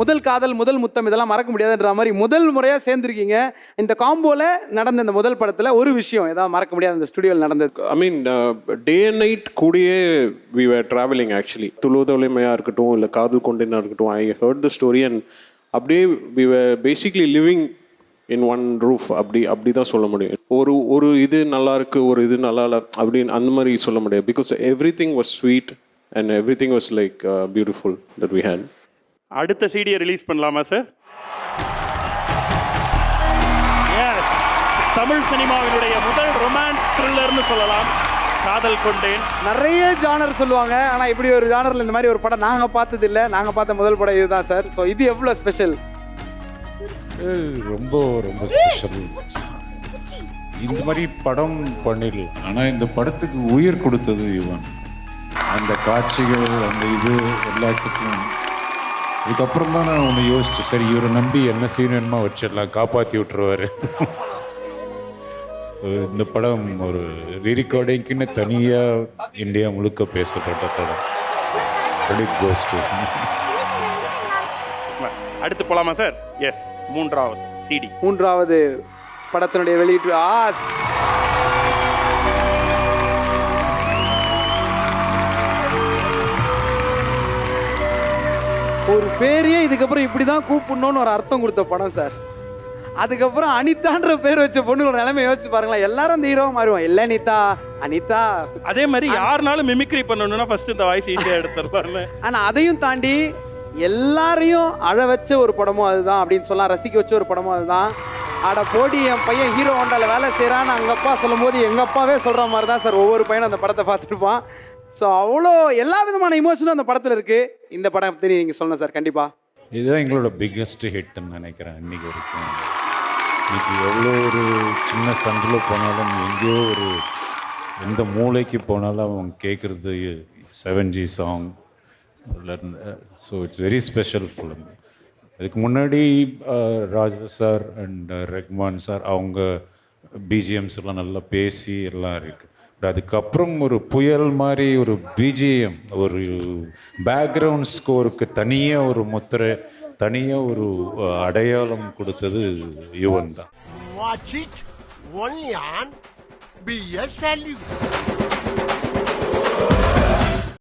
முதல் காதல் முதல் முத்தம் இதெல்லாம் மறக்க முடியாதுன்ற மாதிரி முதல் முறையாக சேர்ந்துருக்கீங்க. இந்த காம்போவில் நடந்த இந்த முதல் படத்தில் ஒரு விஷயம் ஏதாவது மறக்க முடியாது இந்த ஸ்டுடியோவில் நடந்தது. I mean day and night கூடயே வி வேர் ட்ராவலிங் ஆக்சுவலி துளுதொலைமையாக இருக்கட்டும் இல்லை காதல் கொண்டேனா இருக்கட்டும் I heard the story and அப்படியே we were basically living in one roof அப்படி அப்படி தான் சொல்ல முடியும். ஒரு ஒரு இது நல்லா இருக்கு ஒரு இது நல்லா இல்லை அப்படின்னு அந்த மாதிரி சொல்ல முடியாது. Because everything was sweet and everything was like beautiful that we had அடுத்த சிடியை ரிலீஸ் பண்ணலாமா சார் எஸ் தமிழ் சினிமாவினுடைய முதல் ரொமான்ஸ் த்ரில்லர்னு சொல்லலாம். காதல் கொண்டேன். நிறைய ஜானர் சொல்லுவாங்க. ஆனால் இப்படி ஒரு ஜானரில் இந்த மாதிரி ஒரு படம் நாங்கள் பார்த்தது இல்லை நாங்கள் பார்த்த முதல் படம் இதுதான் சார் ஸோ இது எவ்வளோ ஸ்பெஷல் ரொம்ப ரொம்ப ஸ்பெஷல் இந்த மாதிரி படம் பண்ணிடலாம் ஆனால் இந்த படத்துக்கு உயிர் கொடுத்தது இவன். அந்த காட்சிகள் அந்த இது எல்லாத்துக்கும் இதுக்கப்புறம் தான் நான் ஒன்று யோசிச்சேன். சரி இவரை நம்பி என்ன சீன் வேணுமா வச்சிடலாம். காப்பாற்றி விட்டுருவாரு. இந்த படம் ஒரு ரீரிகார்டிங்க்குன்னு தனியாக இந்தியா முழுக்க பேசப்பட்ட படம். To him. அடுத்து போலாமா சார் எஸ் மூன்றாவது சிடி மூன்றாவது படத்தினுடைய வெளியீட்டு ஆஸ். ஒரு பேரையே இதுக்கப்புறம் இப்படி தான் கூப்பிடணும்னு ஒரு அர்த்தம் கொடுத்த படம் சார். அதுக்கப்புறம் அனிதான்ற பேர் வச்ச பொண்ணுங்களோட நிலைமை யோசிச்சு பாருங்களேன். எல்லாரும் அந்த ஹீரோவா மாறுவோம் இல்ல அனிதா அனிதா. அதே மாதிரி யாருனாலும் மிமிக்ரி பண்ணணும்னா ஃபர்ஸ்ட் இந்த வாய்ஸ் ஈஸியாக எடுத்துருப்பாருன்னு ஆனா அதையும் தாண்டி எல்லாரையும் அழ வச்ச ஒரு படமும் அதுதான் அப்படின்னு சொல்லலாம். ரசிக்க வச்ச ஒரு படமும் அதுதான். ஆட போடி என் பையன் ஹீரோ ஹோண்டால வேலை செய்கிறான்னு அங்க அப்பா சொல்லும் போது எங்க அப்பாவே சொல்ற மாதிரி தான் சார். ஒவ்வொரு பையனும் அந்த படத்தை பார்த்துருப்பான். ஸோ அவ்வளோ எல்லா விதமான இமோஷனும் அந்த படத்தில் இருக்குது இந்த படம் பற்றி நீங்கள் சொல்லணும் சார் கண்டிப்பாக இதுதான் எங்களோட பிக்கஸ்ட் ஹிட்னு நினைக்கிறேன் இன்றைக்கி வரைக்கும். இன்னைக்கு எவ்வளோ ஒரு சின்ன சந்தில் போனாலும் எங்கேயோ ஒரு எந்த மூளைக்கு போனாலும் அவங்க கேட்குறது seven G song so it's very special film இதுக்கு முன்னாடி Raja sir and Rahman sir அவங்க பிஜிஎம்ஸ் எல்லாம் நல்லா பேசி எல்லாம் இருக்குது அதுக்கப்புறம் ஒரு புயல் மாதிரி ஒரு பிஜிஎம் ஒரு பேக்ரவுண்ட் ஸ்கோருக்கு தனியாக ஒரு முத்திரை தனியாக ஒரு அடையாளம் கொடுத்தது யுவன் தான். Watch only on BS